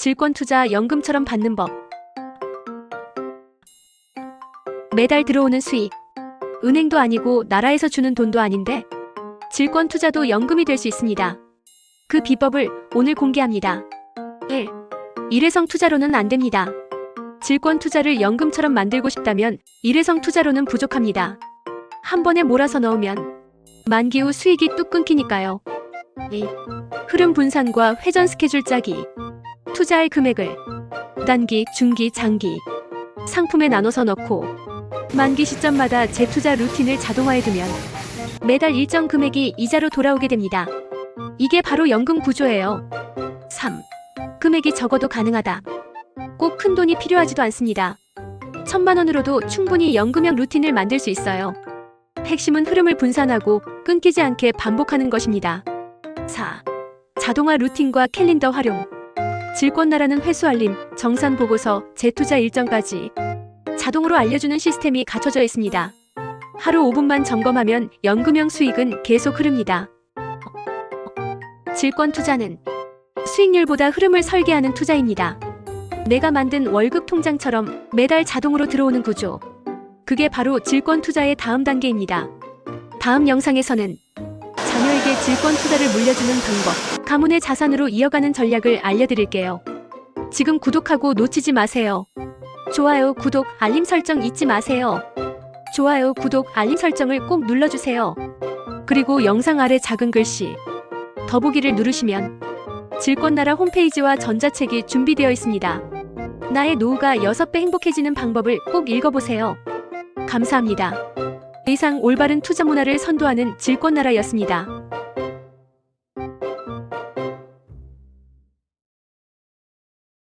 질권 투자 연금처럼 받는 법. 매달 들어오는 수익. 은행도 아니고 나라에서 주는 돈도 아닌데 질권 투자도 연금이 될 수 있습니다. 그 비법을 오늘 공개합니다. 1. 일회성 투자로는 안 됩니다. 질권 투자를 연금처럼 만들고 싶다면 일회성 투자로는 부족합니다. 한 번에 몰아서 넣으면 만기 후 수익이 뚝 끊기니까요. 2. 흐름 분산과 회전 스케줄 짜기. 투자할 금액을 단기, 중기, 장기 상품에 나눠서 넣고 만기 시점마다 재투자 루틴을 자동화해 두면 매달 일정 금액이 이자로 돌아오게 됩니다. 이게 바로 연금 구조예요. 3. 금액이 적어도 가능하다. 꼭 큰 돈이 필요하지도 않습니다. 천만 원으로도 충분히 연금형 루틴을 만들 수 있어요. 핵심은 흐름을 분산하고 끊기지 않게 반복하는 것입니다. 4. 자동화 루틴과 캘린더 활용. 질권나라는 회수 알림, 정산 보고서, 재투자 일정까지 자동으로 알려주는 시스템이 갖춰져 있습니다. 하루 5분만 점검하면 연금형 수익은 계속 흐릅니다. 질권 투자는 수익률보다 흐름을 설계하는 투자입니다. 내가 만든 월급 통장처럼 매달 자동으로 들어오는 구조. 그게 바로 질권 투자의 다음 단계입니다. 다음 영상에서는 자녀에게 질권 투자를 물려주는 방법, 가문의 자산으로 이어가는 전략을 알려드릴게요. 지금 구독하고 놓치지 마세요. 좋아요, 구독, 알림 설정 잊지 마세요. 좋아요, 구독, 알림 설정을 꼭 눌러주세요. 그리고 영상 아래 작은 글씨 더보기를 누르시면 질권나라 홈페이지와 전자책이 준비되어 있습니다. 나의 노후가 6배 행복해지는 방법을 꼭 읽어보세요. 감사합니다. 이상 올바른 투자 문화를 선도하는 질권나라였습니다.